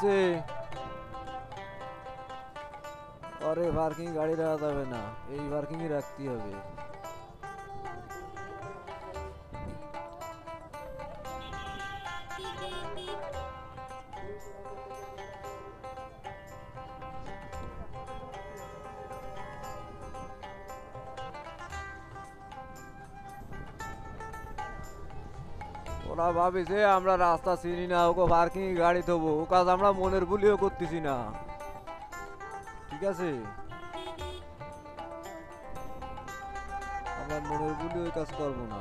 আসছে পরে পার্কিং গাড়ি রাখা যাবে না। এই পার্কিংই রাখতে হবে। ওরা ভাবে যে আমরা রাস্তা চিনি না, ওকে পার্কিং গাড়ি থবো ও কাজ আমরা মনের ভুলিও করতেছি না। ঠিক আছে? আমরা মনের ভুলি ওই কাজ করব না।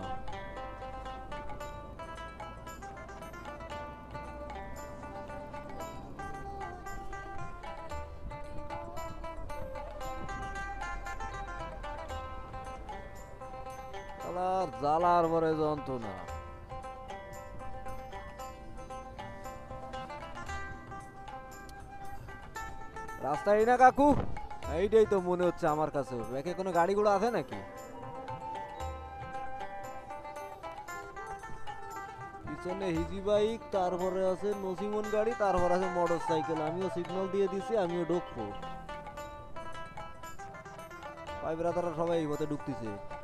জ্বালার পরে যন্ত্রণা। রাস্তায় না, কাকু? এইটাই তো মনে হচ্ছে আমার কাছে। ব্যাকে কোনো গাড়ি ঘোড়া আছে নাকি? পিছনে হিজি বাইক, তারপরে আছে নসিমন গাড়ি, তারপর আছে মোটর সাইকেল আমিও সিগন্যাল দিয়ে দিছি, আমিও ঢুকবো। ভাই ব্রাদাররা সবাই এই পথে ঢুকতেছে।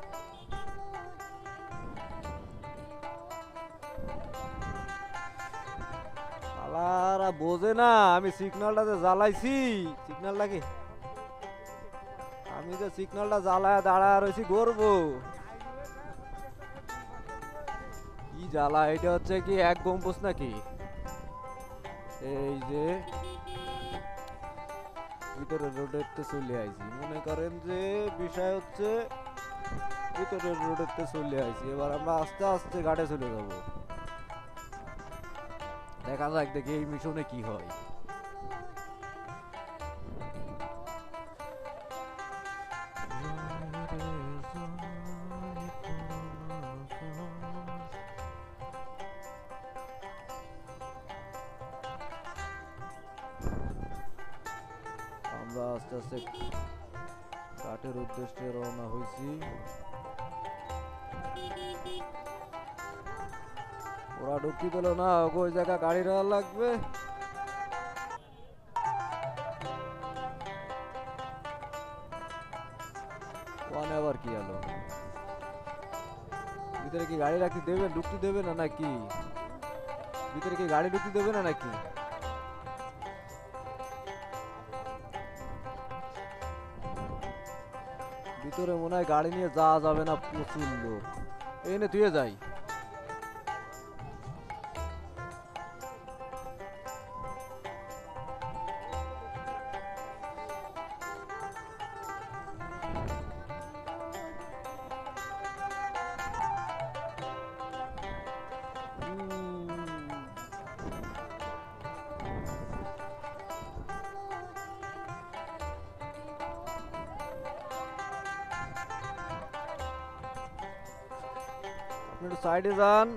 আলারা, বোঝে না, আমি সিগন্যালটাতে জ্বালাইছি। সিগন্যালটা কি? আমি যে সিগন্যালটা জ্বালায় দাঁড়ায় রয়েছি করব কি জ্বালা, এটা হচ্ছে কি এক গম্বুজ নাকি? এই যে, ভিতরে রোডেরতে চলে আইছি। মনে করেন যে, বিষয় হচ্ছে ভিতরের রোডেরতে চলে আইছি। এবার আমরা আস্তে আস্তে ঘাটে চলে যাব। দেখা যাক দেখি এই মিশনে কি হয়। আমরা আস্তে আস্তে কাঠের উদ্দেশ্যে রওনা হয়েছি। ঢুকি দিল না? ওকে ওই জায়গা গাড়ি রাখা লাগবে। কি হলো? ভিতরে কি গাড়ি রাখতে দেবে, ঢুকতে দেবে না নাকি? ভিতরে কি গাড়ি ঢুকতে দেবে না নাকি? ভিতরে মনে হয় গাড়ি নিয়ে যাওয়া যাবে না, প্রচুর লোক। এনে তুই যাই। আপনি একটু সাইডে যান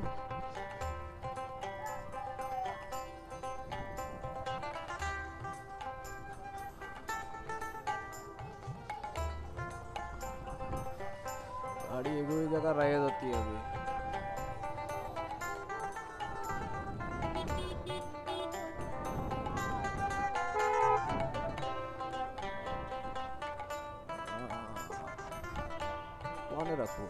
গাড়ি এগুলো জায়গা রাইয়া যেতে হবে মনে রাখো